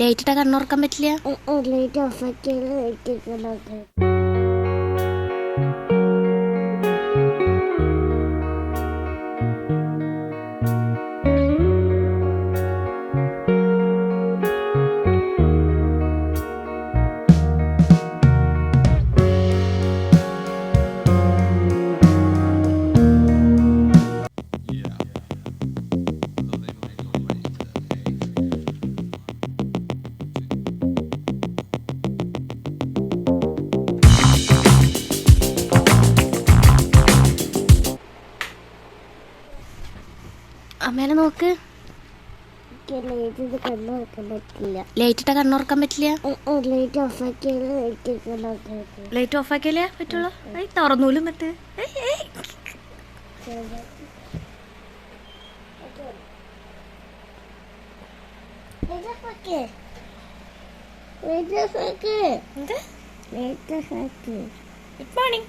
Light കണ്ണുറക്കാൻ പറ്റില്ല? Light light അമ്മേനെ നോക്ക്. ലൈറ്റ് പറ്റില്ല. ലൈറ്റ് ഇട്ടാ കണ്ണുറക്കാൻ പറ്റില്ല? ലൈറ്റ് ഓഫ് ലൈറ്റ് ഓഫ് ആക്കിയാലേ പറ്റുള്ളൂ? തുറന്നൂലും ഗുഡ് മോർണിംഗ്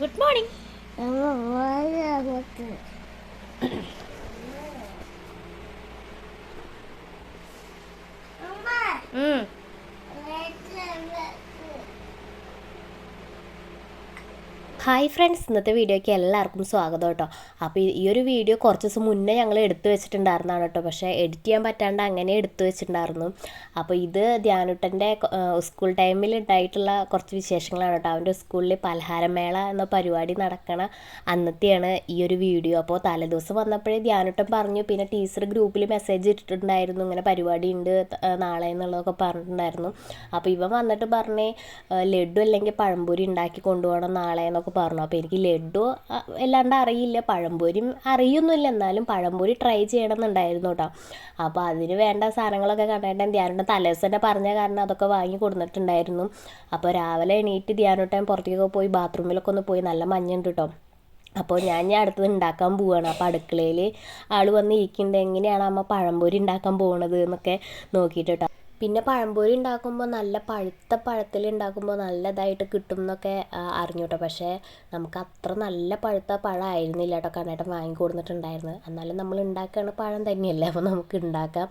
ഗുഡ് മോർണിംഗ് അമ്മ പോയ അങ്ങോട്ട് ഹായ് ഫ്രണ്ട്സ് ഇന്നത്തെ വീഡിയോയ്ക്ക് എല്ലാവർക്കും സ്വാഗതം കേട്ടോ. അപ്പോൾ ഈ- ഒരു വീഡിയോ കുറച്ച് ദിവസം മുന്നേ ഞങ്ങൾ എടുത്തു വെച്ചിട്ടുണ്ടായിരുന്നതാണ് കേട്ടോ. പക്ഷേ എഡിറ്റ് ചെയ്യാൻ പറ്റാണ്ട് അങ്ങനെ എടുത്തു വെച്ചിട്ടുണ്ടായിരുന്നു. അപ്പോൾ ഇത് ധ്യാനുട്ടന്റെ സ്കൂൾ ടൈമിൽ ഉണ്ടായിട്ടുള്ള കുറച്ച് വിശേഷങ്ങളാണ് കേട്ടോ. അവന്റെ സ്കൂളിൽ പലഹാരമേള എന്ന പരിപാടി നടക്കണ അന്നത്തെയാണ് ഈ ഒരു വീഡിയോ. അപ്പോൾ തലേദിവസം വന്നപ്പോഴേ ധ്യാനുട്ടൻ പറഞ്ഞു പിന്നെ ടീച്ചർ ഗ്രൂപ്പിൽ മെസ്സേജ് ഇട്ടിട്ടുണ്ടായിരുന്നു. ഇങ്ങനെ പരിപാടി ഉണ്ട് നാളെ എന്നുള്ളതൊക്കെ പറഞ്ഞിട്ടുണ്ടായിരുന്നു. അപ്പോൾ ഇവൻ വന്നിട്ട് പറഞ്ഞേ "ഏഹ് ലഡു അല്ലെങ്കിൽ പഴംപൊരി ഉണ്ടാക്കി കൊണ്ടുപോകണം നാളെ എന്നൊക്കെ പറഞ്ഞു. അപ്പോൾ എനിക്ക് ലഡു അല്ലാണ്ട് അറിയില്ല. പഴംപൊരിയും അറിയൊന്നുമില്ല. എന്നാലും പഴംപൊരി ട്രൈ ചെയ്യണം എന്നുണ്ടായിരുന്നു കേട്ടോ അപ്പോൾ അതിന് വേണ്ട സാധനങ്ങളൊക്കെ കണ്ടിട്ട് ധ്യാനോട്ടം തലേദിവസം തന്നെ പറഞ്ഞ കാരണം അതൊക്കെ വാങ്ങി കൊടുത്തിട്ടുണ്ടായിരുന്നു അപ്പോൾ രാവിലെ എണീറ്റ് ധ്യാനോട്ടം പുറത്തേക്കൊക്കെ പോയി ബാത്റൂമിലൊക്കെ ഒന്ന് പോയി നല്ല മഞ്ഞുണ്ട് കേട്ടോ അപ്പോൾ ഞാൻ ഞാൻ അടുത്തത് ഉണ്ടാക്കാൻ പോവുകയാണ് അപ്പോൾ അടുക്കളയിൽ ആൾ വന്ന് ഇരിക്കുന്നുണ്ട്. എങ്ങനെയാണ് അമ്മ പഴംപൊരി ഉണ്ടാക്കാൻ പോകണത് എന്നൊക്കെ നോക്കിയിട്ട് പിന്നെ പഴംപൊരി ഉണ്ടാക്കുമ്പോൾ നല്ല പഴുത്ത പഴത്തിൽ ഉണ്ടാക്കുമ്പോൾ നല്ലതായിട്ട് കിട്ടും എന്നൊക്കെ അറിഞ്ഞു കേട്ടോ പക്ഷേ നമുക്ക് അത്ര നല്ല പഴുത്ത പഴം ആയിരുന്നില്ല കേട്ടോ കണ്ണേട്ടൻ വാങ്ങി കൊടുത്തിട്ടുണ്ടായിരുന്നത്. എന്നാലും നമ്മൾ ഉണ്ടാക്കുകയാണ് പഴം തന്നെയല്ലേ അപ്പോൾ നമുക്ക് ഉണ്ടാക്കാം.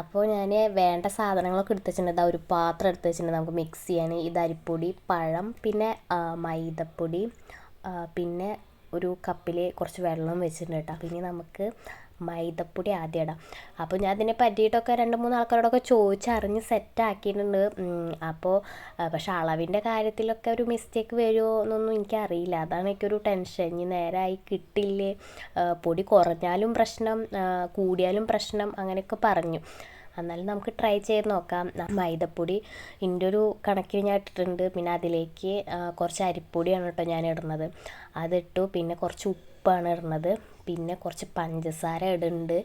അപ്പോൾ ഞാൻ വേണ്ട സാധനങ്ങളൊക്കെ എടുത്ത് വെച്ചിട്ടുണ്ട് ഒരു പാത്രം എടുത്ത് വെച്ചിട്ടുണ്ട് നമുക്ക് മിക്സ് ചെയ്യാൻ ഇത് അരിപ്പൊടി പഴം പിന്നെ മൈദപ്പൊടി പിന്നെ ഒരു കപ്പിൽ കുറച്ച് വെള്ളം വെച്ചിട്ടുണ്ട് കേട്ടോ. പിന്നെ നമുക്ക് മൈദപ്പൊടി ആദ്യം ഇടാം. അപ്പോൾ ഞാൻ അതിനെ പറ്റിയിട്ടൊക്കെ രണ്ട് മൂന്ന് ആൾക്കാരോടൊക്കെ ചോദിച്ചറിഞ്ഞ് സെറ്റാക്കിയിട്ടുണ്ട് അപ്പോൾ പക്ഷെ അളവിന്റെ കാര്യത്തിലൊക്കെ ഒരു മിസ്റ്റേക്ക് വരുമോ എന്നൊന്നും എനിക്കറിയില്ല. അതാണ് എനിക്കൊരു ടെൻഷൻ ഇനി നേരമായി കിട്ടില്ലേ? പൊടി കുറഞ്ഞാലും പ്രശ്നം കൂടിയാലും പ്രശ്നം അങ്ങനെയൊക്കെ പറഞ്ഞു. എന്നാലും നമുക്ക് ട്രൈ ചെയ്ത് നോക്കാം. മൈദപ്പൊടി ഇതിന്റെ ഒരു കണക്കിന് ഞാൻ ഇട്ടിട്ടുണ്ട്. പിന്നെ അതിലേക്ക് കുറച്ച് അരിപ്പൊടിയാണ് കേട്ടോ ഞാൻ ഇടുന്നത്. അതിട്ടു. പിന്നെ കുറച്ച് ഉപ്പാണ് ഇടുന്നത് പിന്നെ കുറച്ച് പഞ്ചസാര ഇടുന്നുണ്ട്.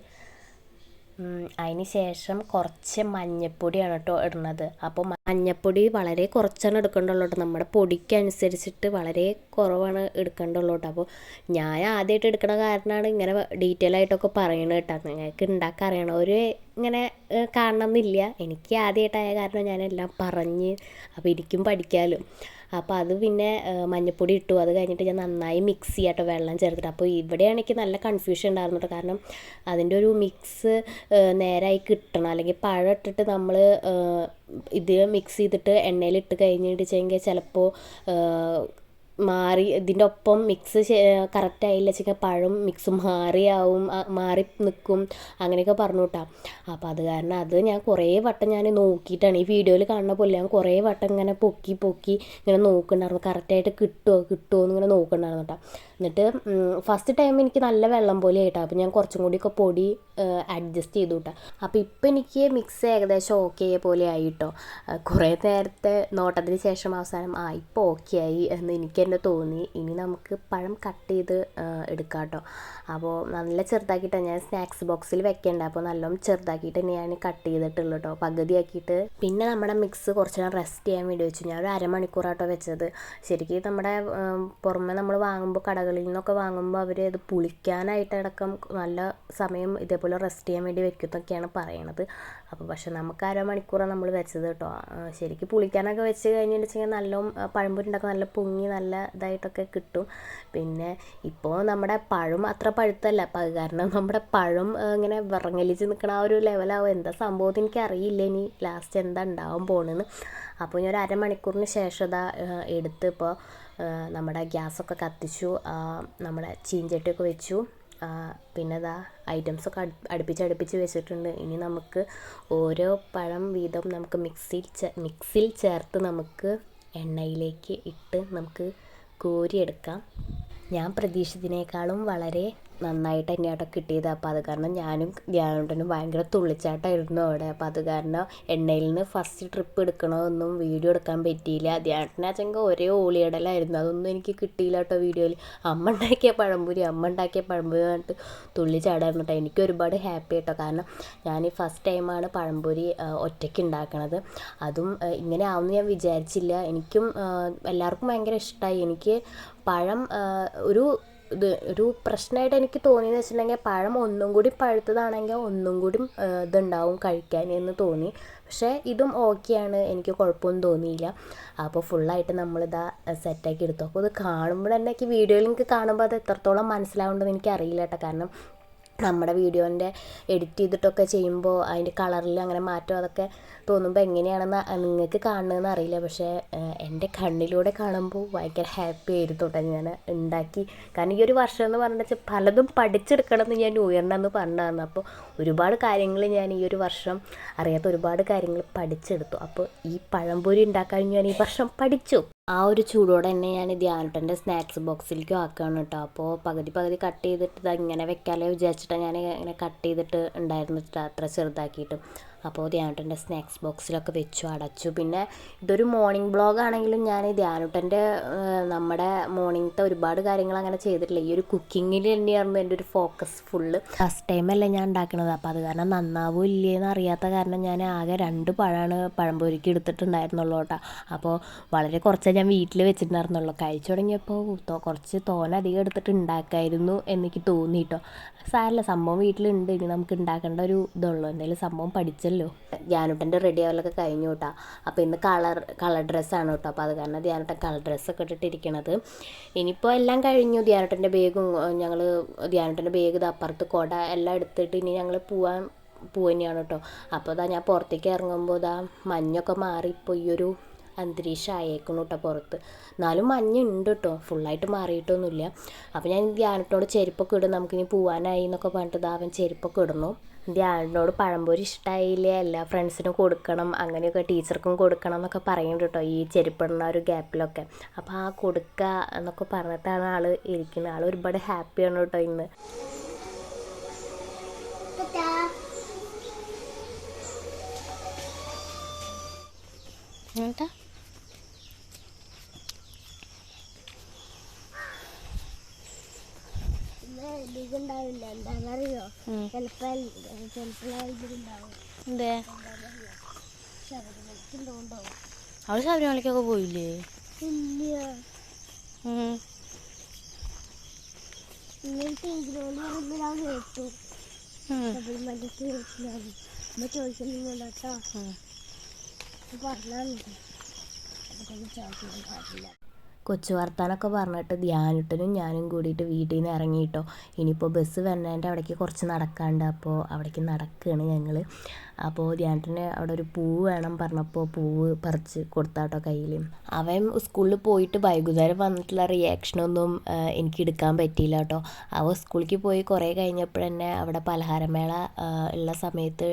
അതിന് ശേഷം കുറച്ച് മഞ്ഞപ്പൊടിയാണ് കേട്ടോ ഇടുന്നത്. അപ്പോൾ മഞ്ഞപ്പൊടി വളരെ കുറച്ചാണ് എടുക്കേണ്ടുള്ളൂ കേട്ടോ. നമ്മുടെ പൊടിക്കനുസരിച്ചിട്ട് വളരെ കുറവാണ് എടുക്കേണ്ടുള്ളൂ കേട്ടോ. അപ്പോൾ ഞാൻ ആദ്യമായിട്ട് എടുക്കണ കാരണമാണ് ഇങ്ങനെ ഡീറ്റെയിൽ ആയിട്ടൊക്കെ പറയണത് കേട്ടോ. നിങ്ങൾക്ക് ഉണ്ടാക്കാൻ അറിയണം ഒരു ഇങ്ങനെ കാണണമെന്നില്ല എനിക്ക് ആദ്യമായിട്ടായ കാരണം ഞാനെല്ലാം പറഞ്ഞ് അപ്പോൾ എനിക്കും പഠിക്കാമല്ലോ. അപ്പോൾ അത് പിന്നെ മഞ്ഞൾപ്പൊടി ഇട്ടു. അത് കഴിഞ്ഞിട്ട് ഞാൻ നന്നായി മിക്സ് ചെയ്യാട്ടോ വെള്ളം ചേർത്തിട്ട്. അപ്പോൾ ഇവിടെയാണ് എനിക്ക് നല്ല കൺഫ്യൂഷൻ ഉണ്ടായിരുന്നു കേട്ടോ കാരണം അതിന്റെ ഒരു മിക്സ് നേരായി കിട്ടണം. അല്ലെങ്കിൽ പഴം ഇട്ടിട്ട് നമ്മൾ ഇത് മിക്സ് ചെയ്തിട്ട് എണ്ണയിൽ ഇട്ട് കഴിഞ്ഞിട്ട് വെച്ചെങ്കിൽ ചിലപ്പോൾ മാറി ഇതിന്റെ ഒപ്പം മിക്സ് കറക്റ്റ് വെച്ചെങ്കിൽ പഴം മിക്സ് മാറിയാവും മാറി നിൽക്കും അങ്ങനെയൊക്കെ പറഞ്ഞു കേട്ടോ അപ്പോൾ അത് കാരണം അത് ഞാൻ കുറേ വട്ടം ഞാൻ നോക്കിയിട്ടാണ്. ഈ വീഡിയോയിൽ കാണുന്ന പോലെ ഞാൻ കുറേ വട്ടം ഇങ്ങനെ പൊക്കി പൊക്കി ഇങ്ങനെ നോക്കുന്നുണ്ടായിരുന്നു. കറക്റ്റായിട്ട് കിട്ടുമോ കിട്ടുമോ എന്നിങ്ങനെ നോക്കുന്നുണ്ടായിരുന്നു കേട്ടോ എന്നിട്ട് ഫസ്റ്റ് ടൈം എനിക്ക് നല്ല വെള്ളം പോലെ ആയിട്ടോ. അപ്പോൾ ഞാൻ കുറച്ചും കൂടിയൊക്കെ പൊടി അഡ്ജസ്റ്റ് ചെയ്തു കേട്ടോ അപ്പോൾ ഇപ്പം എനിക്ക് മിക്സ് ഏകദേശം ഓക്കെ പോലെ ആയിട്ടോ. കുറേ നേരത്തെ നോട്ടത്തിന് ശേഷം അവസാനം ആ ഇപ്പോൾ ഓക്കെ ആയി എന്ന് എനിക്ക് തന്നെ തോന്നി. ഇനി നമുക്ക് പഴം കട്ട് ചെയ്ത് എടുക്കാം കേട്ടോ അപ്പോൾ നല്ല ചെറുതാക്കിയിട്ടാണ് ഞാൻ സ്നാക്സ് ബോക്സിൽ വെക്കേണ്ട. അപ്പോൾ നല്ലോണം ചെറുതാക്കിയിട്ട് തന്നെ ഞാൻ കട്ട് ചെയ്തിട്ടുള്ളൂ കേട്ടോ പകുതിയാക്കിയിട്ട്. പിന്നെ നമ്മുടെ മിക്സ് കുറച്ച് നേരം റെസ്റ്റ് ചെയ്യാൻ വേണ്ടി വെച്ചു. ഞാൻ ഒരു അരമണിക്കൂറാട്ടോ വെച്ചത്. ശരിക്കും നമ്മുടെ പുറമെ നമ്മൾ വാങ്ങുമ്പോൾ കടകളിൽ നിന്നൊക്കെ വാങ്ങുമ്പോൾ അവർ ഇത് പുളിക്കാനായിട്ടടക്കം നല്ല സമയം ഇതേപോലെ റെസ്റ്റ് ചെയ്യാൻ വേണ്ടി വെക്കുന്നൊക്കെയാണ് പറയണത്. അപ്പോൾ പക്ഷെ നമുക്ക് അരമണിക്കൂറാണ് നമ്മൾ വെച്ചത് കേട്ടോ. ശരിക്കും പുളിക്കാനൊക്കെ വെച്ച് കഴിഞ്ഞിട്ട് വെച്ചാൽ നല്ല പഴംപൊരിണ്ടൊക്കെ നല്ല പൊങ്ങി നല്ല ഇതായിട്ടൊക്കെ കിട്ടും. പിന്നെ ഇപ്പോൾ നമ്മുടെ പഴം അത്ര പഴുത്തല്ല. കാരണം നമ്മുടെ പഴം ഇങ്ങനെ വിറങ്ങലിച്ച് നിൽക്കണ ആ ഒരു ലെവലാവും. എന്താ സംഭവം എനിക്ക് അറിയില്ല ഇനി ലാസ്റ്റ് എന്താ ഉണ്ടാവാൻ പോണെന്ന്. അപ്പോൾ ഞാൻ ഒരു അരമണിക്കൂറിന് ശേഷം ഇതാ എടുത്ത് ഇപ്പോൾ നമ്മുടെ ഗ്യാസൊക്കെ കത്തിച്ചു. നമ്മുടെ ചീഞ്ചട്ടിയൊക്കെ വെച്ചു. പിന്നെ ദാ ഐറ്റംസൊക്കെ അടു അടുപ്പിച്ച് അടുപ്പിച്ച് വെച്ചിട്ടുണ്ട്. ഇനി നമുക്ക് ഓരോ പഴം വീതം നമുക്ക് മിക്സിയിൽ മിക്സിയിൽ ചേർത്ത് നമുക്ക് എണ്ണയിലേക്ക് ഇട്ട് നമുക്ക് കോരിയെടുക്കാം. ഞാൻ പ്രതീക്ഷിച്ചതിനേക്കാളും വളരെ നന്നായിട്ട് തന്നെ അവിടെ കിട്ടിയത്. അപ്പോൾ അത് കാരണം ഞാനും ധ്യാനോട്ടനും ഭയങ്കര തുള്ളിച്ചാട്ടമായിരുന്നു അവിടെ. അപ്പോൾ അത് കാരണം എണ്ണയിൽ നിന്ന് ഫസ്റ്റ് ട്രിപ്പ് എടുക്കണമെന്നും വീഡിയോ എടുക്കാൻ പറ്റിയില്ല. ധ്യാനത്തിനാച്ചെങ്കിൽ ഒരേ ഓളിയിടലായിരുന്നു. അതൊന്നും എനിക്ക് കിട്ടിയില്ല കേട്ടോ വീഡിയോയിൽ അമ്മ ഉണ്ടാക്കിയ പഴംപൊരി അമ്മ ഉണ്ടാക്കിയ പഴംപൊരി പറഞ്ഞിട്ട് തുള്ളിച്ചാടായിരുന്നു കേട്ടോ. എനിക്ക് ഒരുപാട് ഹാപ്പി കേട്ടോ. കാരണം ഞാൻ ഈ ഫസ്റ്റ് ടൈമാണ് പഴംപൊരി ഒറ്റയ്ക്ക് ഉണ്ടാക്കണത്. അതും ഇങ്ങനെ ആവുമെന്ന് ഞാൻ വിചാരിച്ചില്ല. എനിക്കും എല്ലാവർക്കും ഭയങ്കര ഇഷ്ടമായി എനിക്ക് പഴം ഒരു ഇത് ഒരു പ്രശ്നമായിട്ട് എനിക്ക് തോന്നിയെന്ന് വെച്ചിട്ടുണ്ടെങ്കിൽ പഴം ഒന്നും കൂടി പഴുത്തതാണെങ്കിൽ ഒന്നും കൂടി ഇതുണ്ടാവും കഴിക്കാൻ എന്ന് തോന്നി. പക്ഷേ ഇതും ഓക്കെയാണ് എനിക്ക് കുഴപ്പമൊന്നും തോന്നിയില്ല. അപ്പോൾ ഫുള്ളായിട്ട് നമ്മളിതാ സെറ്റാക്കി എടുത്തു. അപ്പോൾ ഇത് കാണുമ്പോൾ തന്നെ എനിക്ക് വീഡിയോയിൽ എനിക്ക് കാണുമ്പോൾ അത് എത്രത്തോളം മനസ്സിലാവുന്നുണ്ടെന്ന് എനിക്കറിയില്ല കേട്ടോ. കാരണം നമ്മുടെ വീഡിയോന്റെ എഡിറ്റ് ചെയ്തിട്ടൊക്കെ ചെയ്യുമ്പോൾ അതിന്റെ കളറിൽ അങ്ങനെ മാറ്റം അതൊക്കെ തോന്നുമ്പോൾ എങ്ങനെയാണെന്ന് നിങ്ങൾക്ക് കാണുന്നതെന്ന് അറിയില്ല. പക്ഷേ എന്റെ കണ്ണിലൂടെ കാണുമ്പോൾ ഭയങ്കര ഹാപ്പി ആയിരുന്നു കേട്ടോ ഞാൻ ഉണ്ടാക്കി. കാരണം ഈ ഒരു വർഷം എന്ന് പറഞ്ഞാൽ പലതും പഠിച്ചെടുക്കണം എന്ന് ഞാൻ ഇയറിന്റെ പറഞ്ഞതാണ്. അപ്പോൾ ഒരുപാട് കാര്യങ്ങൾ ഞാൻ ഈ ഒരു വർഷം അറിയാത്ത ഒരുപാട് കാര്യങ്ങൾ പഠിച്ചെടുത്തു. അപ്പോൾ ഈ പഴംപൊരി ഉണ്ടാക്കാൻ ഞാൻ ഈ വർഷം പഠിച്ചു. ആ ഒരു ചൂടോടെ തന്നെ ഞാൻ ധ്യാനട്ടന്റെ സ്നാക്സ് ബോക്സിലേക്കും ആക്കുകയാണ് കേട്ടോ അപ്പോൾ പകുതി പകുതി കട്ട് ചെയ്തിട്ട് ഇങ്ങനെ വെക്കാമല്ലേ വിചാരിച്ചിട്ടാണ് ഞാൻ ഇങ്ങനെ കട്ട് ചെയ്തിട്ട് ഉണ്ടായിരുന്നു അത്ര ചെറുതാക്കിയിട്ട്. അപ്പോൾ ധ്യാനുട്ടന്റെ സ്നാക്സ് ബോക്സിലൊക്കെ വെച്ചു അടച്ചു. പിന്നെ ഇതൊരു മോർണിംഗ് ബ്ലോഗ് ആണെങ്കിലും ഞാൻ ധ്യാനുട്ടന്റെ നമ്മുടെ മോർണിംഗത്തെ ഒരുപാട് കാര്യങ്ങൾ അങ്ങനെ ചെയ്തിട്ടില്ല. ഈ ഒരു കുക്കിങ്ങിൽ തന്നെയായിരുന്നു എന്റെ ഒരു ഫോക്കസ് ഫുള്ള് ഫസ്റ്റ് ടൈമല്ലേ ഞാൻ ഉണ്ടാക്കണത്. അപ്പോൾ അത് കാരണം നന്നാവും ഇല്ലേന്ന് അറിയാത്ത കാരണം ഞാൻ ആകെ രണ്ട് പഴമാണ് പഴംപൊരിക്ക് എടുത്തിട്ടുണ്ടായിരുന്നുള്ളൂ കേട്ടോ. അപ്പോൾ വളരെ കുറച്ചേ ഞാൻ വീട്ടിൽ വെച്ചിട്ടുണ്ടായിരുന്നുള്ളൂ. കഴിച്ചു തുടങ്ങിയപ്പോൾ കുറച്ച് തോന അധികം എടുത്തിട്ട് ഉണ്ടാക്കായിരുന്നു എന്നെനിക്ക് തോന്നി കേട്ടോ. സാരല്ല സംഭവം വീട്ടിലുണ്ട്. ഇനി നമുക്ക് ഉണ്ടാക്കേണ്ട ഒരു ഇതുള്ളൂ. എന്തായാലും സംഭവം പഠിച്ചല്ലോ ധ്യാനുട്ടന്റെ റെഡി ആവലൊക്കെ കഴിഞ്ഞു കേട്ടോ അപ്പോൾ ഇന്ന് കളർ കളർ ഡ്രസ്സാണ് കേട്ടോ അപ്പോൾ അത് കാരണം ധ്യാനുട്ടൻ കളർ ഡ്രസ്സൊക്കെ ഇട്ടിട്ടിരിക്കണത്. ഇനിയിപ്പോൾ എല്ലാം കഴിഞ്ഞു. ധ്യാനുട്ടന്റെ ബാഗും ഞങ്ങൾ ധ്യാനുട്ടന്റെ ബാഗ് ഇത് അപ്പുറത്ത് കൊട എല്ലാം എടുത്തിട്ട് ഇനി ഞങ്ങൾ പോവാൻ പോവുകയാണ് കേട്ടോ അപ്പോൾ ഇതാ ഞാൻ പുറത്തേക്ക് ഇറങ്ങുമ്പോൾ ഇതാ മഞ്ഞൊക്കെ മാറി ഇപ്പോൾ ഈ ഒരു അന്തരീക്ഷം ആയേക്കുന്നു കേട്ടോ പുറത്ത്. എന്നാലും മഞ്ഞുണ്ട് കേട്ടോ ഫുള്ളായിട്ട് മാറിയിട്ടൊന്നുമില്ല. അപ്പോൾ ഞാൻ ധ്യാനത്തോട് ചെരുപ്പൊക്കെ ഇടും. നമുക്കിനി പോവാനായി എന്നൊക്കെ പറഞ്ഞിട്ട് അവൻ ചെരുപ്പൊക്കെ ഇടുന്നു. ധ്യാനോട് പഴംപൊരി ഇഷ്ടമായില്ല എല്ലാ ഫ്രണ്ട്സിനും കൊടുക്കണം അങ്ങനെയൊക്കെ ടീച്ചർക്കും കൊടുക്കണം എന്നൊക്കെ പറയുന്നുണ്ട് കേട്ടോ ഈ ചെരുപ്പിടുന്ന ഒരു ഗ്യാപ്പിലൊക്കെ അപ്പോൾ ആ കൊടുക്കുക എന്നൊക്കെ പറഞ്ഞിട്ടാണ് ആൾ ഇരിക്കുന്നത്. ആൾ ഒരുപാട് ഹാപ്പിയാണ് കേട്ടോ ഇന്ന്. ടാറ്റാ. ഇന്ന് ഇതുണ്ടാവില്ല എന്താണെന്നറിയോ എന്തേ? ശബരിമലക്കുണ്ടോ അവൾ ശബരിമലക്കൊക്കെ പോയില്ലേ? ഇല്ല കേട്ടു. ശബരിമലക്ക് അമ്മ ചോദിക്കാൻ പാടില്ല കൊച്ചു വർത്താനൊക്കെ പറഞ്ഞിട്ട് ധ്യാനിട്ടനും ഞാനും കൂടിയിട്ട് വീട്ടിൽ നിന്ന് ഇറങ്ങിയിട്ടോ. ഇനിയിപ്പോൾ ബസ് വരണേന്റെ അവിടേക്ക് കുറച്ച് നടക്കാണ്ട് അപ്പോൾ അവിടേക്ക് നടക്കുകയാണ് ഞങ്ങൾ അപ്പോൾ ധ്യാനത്തിന് അവിടെ ഒരു പൂവ് വേണം പറഞ്ഞപ്പോൾ പൂവ് പറിച്ച് കൊടുത്താട്ടോ കയ്യിൽ അവൻ സ്കൂളിൽ പോയിട്ട് വൈകുന്നേരം വന്നിട്ടുള്ള റിയാക്ഷനൊന്നും എനിക്ക് എടുക്കാൻ പറ്റിയില്ല കേട്ടോ അവൻ സ്കൂളിലേക്ക് പോയി കുറേ കഴിഞ്ഞപ്പോൾ തന്നെ അവിടെ പലഹാരമേള ഉള്ള സമയത്ത്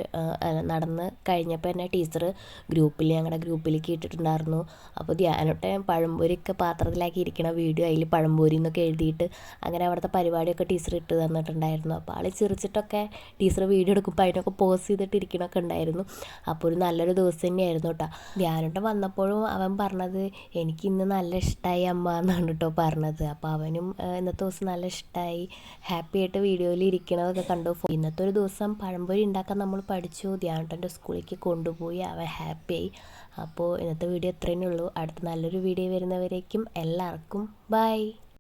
നടന്ന് കഴിഞ്ഞപ്പോൾ തന്നെ ടീച്ചർ ഗ്രൂപ്പിൽ ഞങ്ങളുടെ ഗ്രൂപ്പിലേക്ക് ഇട്ടിട്ടുണ്ടായിരുന്നു. അപ്പോൾ ധ്യാനോട്ടെ പഴംപൊരിയൊക്കെ പാത്രത്തിലാക്കി ഇരിക്കണ വീഡിയോ അതിൽ പഴംപൊരി എന്നൊക്കെ എഴുതിയിട്ട് അങ്ങനെ അവിടുത്തെ പരിപാടിയൊക്കെ ടീച്ചർ ഇട്ട് തന്നിട്ടുണ്ടായിരുന്നു. അപ്പോൾ ആൾ ചിരിച്ചിട്ടൊക്കെ ടീച്ചർ വീഡിയോ എടുക്കുമ്പോൾ അതിനൊക്കെ പോസ് ചെയ്തിട്ട് ഇരിക്കണൊക്കെ ഉണ്ടായിരുന്നു. അപ്പോൾ ഒരു നല്ലൊരു ദിവസം തന്നെയായിരുന്നു കേട്ടോ ധ്യാനോട്ടം വന്നപ്പോഴും അവൻ പറഞ്ഞത് എനിക്ക് ഇന്ന് നല്ല ഇഷ്ടമായി അമ്മ എന്നാണ് കേട്ടോ പറഞ്ഞത്. അപ്പോൾ അവനും ഇന്നത്തെ ദിവസം നല്ല ഇഷ്ടമായി ഹാപ്പി ആയിട്ട് വീഡിയോയിൽ ഇരിക്കണതൊക്കെ കണ്ടു. ഇന്നത്തെ ഒരു ദിവസം പഴംപൊരി ഉണ്ടാക്കാൻ നമ്മൾ പഠിച്ചു. ധ്യാനോട്ടന്റെ സ്കൂളിലേക്ക് കൊണ്ടുപോയി. അവൻ ഹാപ്പിയായി അപ്പോൾ ഇന്നത്തെ വീഡിയോ ഇത്രയേ ഉള്ളൂ. അടുത്ത നല്ലൊരു വീഡിയോ വരുന്നവരേക്കും എല്ലാവർക്കും ബൈ